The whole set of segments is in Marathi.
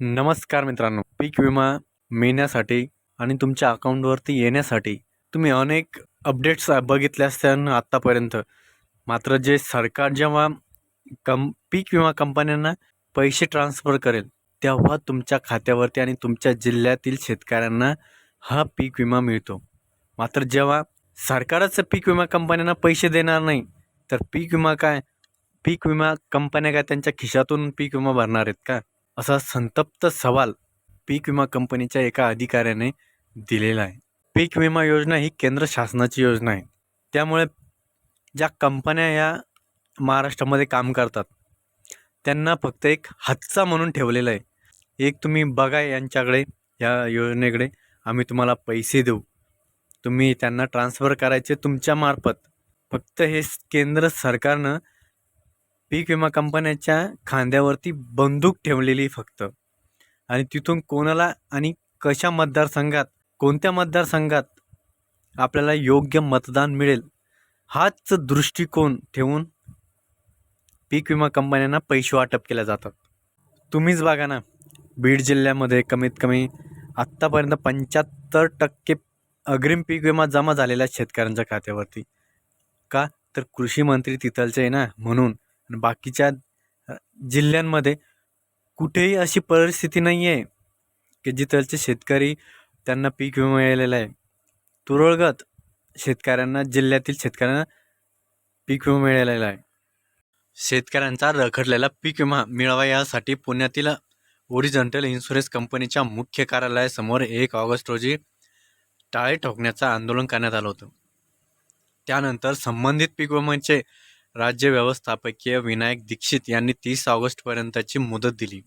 नमस्कार मित्रांनो. पीक विमा मिळण्यासाठी आणि तुमच्या अकाउंटवरती येण्यासाठी तुम्ही अनेक अपडेट्स बघितल्या असतील आत्तापर्यंत मात्र जे सरकार जेव्हा कम पीक विमा कंपन्यांना पैसे ट्रान्स्फर करेल तेव्हा तुमच्या खात्यावरती आणि तुमच्या जिल्ह्यातील शेतकऱ्यांना हा पीक विमा मिळतो. मात्र जेव्हा सरकारच पीक विमा कंपन्यांना पैसे देणार नाही तर पीक विमा काय? पीक विमा कंपन्या काय त्यांच्या खिशातून पीक विमा भरणार आहेत का? असा संतप्त सवाल पीक विमा कंपनीच्या एका अधिकाऱ्याने दिलेला आहे. पीक विमा योजना ही केंद्र शासनाची योजना आहे. त्यामुळे ज्या कंपन्या या महाराष्ट्रामध्ये काम करतात त्यांना फक्त एक हातचा म्हणून ठेवलेला आहे. एक तुम्ही बघा यांच्याकडे या योजनेकडे आम्ही तुम्हाला पैसे देऊ. तुम्ही त्यांना ट्रान्स्फर करायचे तुमच्या मार्फत. फक्त हे केंद्र सरकारनं पीक विमा कंपन्याच्या खांद्यावरती बंदूक ठेवलेली फक्त. आणि तिथून कोणाला आणि कशा मतदारसंघात कोणत्या मतदारसंघात आपल्याला योग्य मतदान मिळेल हाच दृष्टिकोन ठेवून पीक विमा कंपन्यांना पैसे वाटप केले जातात. तुम्हीच बघा ना बीड जिल्ह्यामध्ये कमीत कमी आत्तापर्यंत पंच्याहत्तर टक्के अग्रिम पीक विमा जमा झालेला आहे शेतकऱ्यांच्या खात्यावरती. का? तर कृषी मंत्री तिथलचे आहे ना म्हणून आणि बाकीच्या जिल्ह्यांमध्ये कुठेही अशी परिस्थिती नाही आहे की जिथलचे शेतकरी त्यांना पीक विमा मिळालेला आहे. तुरळगत शेतकऱ्यांना जिल्ह्यातील शेतकऱ्यांना पीक विमा मिळालेला आहे. शेतकऱ्यांचा रखडलेला पीक विमा मिळावा यासाठी पुण्यातील ओरिजेंटल इन्शुरन्स कंपनीच्या मुख्य कार्यालयासमोर एक ऑगस्ट रोजी टाळे ठोकण्याचं आंदोलन करण्यात आलं होतं. त्यानंतर संबंधित पीक विम्याचे राज्य व्यवस्थापकीय विनायक दीक्षित यांनी तीस ऑगस्टपर्यंतची मुदत दिली.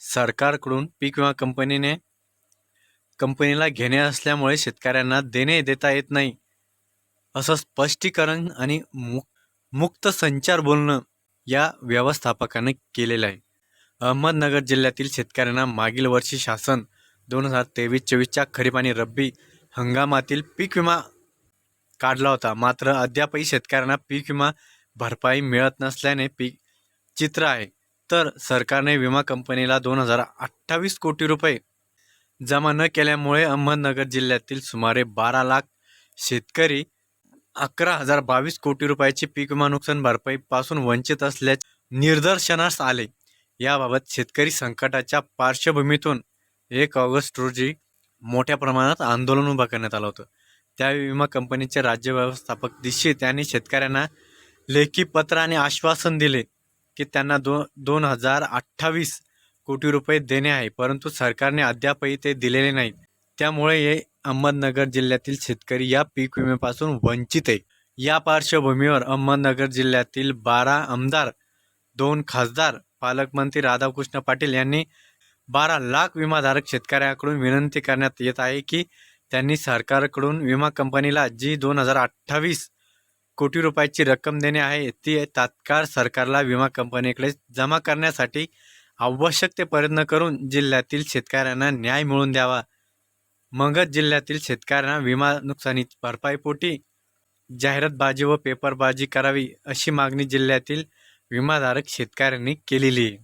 सरकारकडून पीक विमा कंपनीने कंपनीला घेणे असल्यामुळे शेतकऱ्यांना देणे देता येत नाही असं स्पष्टीकरण आणि मु मुक्त संचार बोलणं या व्यवस्थापकाने केलेलं आहे. अहमदनगर जिल्ह्यातील शेतकऱ्यांना मागील वर्षी शासन दोन हजार तेवीस चोवीसच्या खरीप आणि रब्बी हंगामातील पीक विमा काढला होता. मात्र अद्यापही शेतकऱ्यांना पीक विमा भरपाई मिळत नसल्याने पीक चित्र आहे. तर सरकारने विमा कंपनीला दोन हजार अठ्ठावीस कोटी रुपये जमा न केल्यामुळे अहमदनगर जिल्ह्यातील सुमारे बारा लाख शेतकरी अकरा हजार बावीस कोटी रुपयाची पीक विमा नुकसान भरपाईपासून वंचित असल्याचे निदर्शनास आले. याबाबत शेतकरी संकटाच्या पार्श्वभूमीतून एक ऑगस्ट रोजी मोठ्या प्रमाणात आंदोलन उभं करण्यात आलं होतं. त्या विमा कंपनीचे राज्य व्यवस्थापक दीक्षित यांनी शेतकऱ्यांना लेखी पत्र आणि आश्वासन दिले की त्यांना दो दोन हजार अठ्ठावीस कोटी रुपये देणे आहे परंतु सरकारने अद्यापही ते दिलेले नाहीत त्यामुळे हे अहमदनगर जिल्ह्यातील शेतकरी या पीक विम्यापासून वंचित आहे. या पार्श्वभूमीवर अहमदनगर जिल्ह्यातील बारा आमदार दोन खासदार पालकमंत्री राधाकृष्ण पाटील यांनी बारा लाख विमाधारक शेतकऱ्यांकडून विनंती करण्यात येत आहे की त्यांनी सरकारकडून विमा कंपनीला जी दोन हजार अठ्ठावीस कोटी रुपयाची रक्कम देणे आहे ती तात्काळ सरकारला विमा कंपनीकडे जमा करण्यासाठी आवश्यक ते प्रयत्न करून जिल्ह्यातील शेतकऱ्यांना न्याय मिळवून द्यावा. मगच जिल्ह्यातील शेतकऱ्यांना विमा नुकसानी भरपाईपोटी जाहिरातबाजी व पेपरबाजी करावी अशी मागणी जिल्ह्यातील विमाधारक शेतकऱ्यांनी केलेली आहे.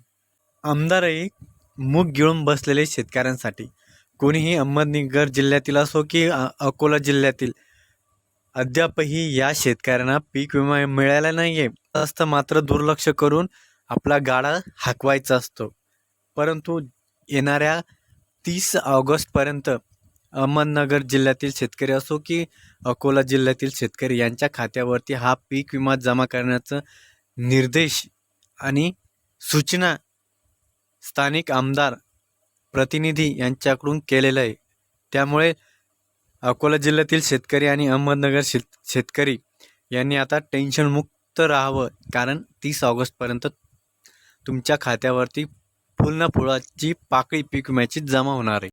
आमदारही मूग गिळून बसलेले शेतकऱ्यांसाठी कोणीही अहमदनगर जिल्ह्यातील असो की अकोला जिल्ह्यातील अद्यापही या शेतकऱ्यांना पीक विमा मिळाला नाही आहे असतं मात्र दुर्लक्ष करून आपला गाडा हाकवायचा असतो. परंतु येणाऱ्या तीस ऑगस्टपर्यंत अहमदनगर जिल्ह्यातील शेतकरी असो की अकोला जिल्ह्यातील शेतकरी यांच्या खात्यावरती हा पीक विमा जमा करण्याचं निर्देश आणि सूचना स्थानिक आमदार प्रतिनिधी यांच्याकडून केलेलं आहे. त्यामुळे अकोला जिल्ह्यातील शेतकरी आणि अहमदनगर शेत शेतकरी यांनी आता टेन्शनमुक्त राहावं कारण तीस ऑगस्टपर्यंत तुमच्या खात्यावरती फुल फुळाची पाकळी पीक विम्याची जमा होणार आहे.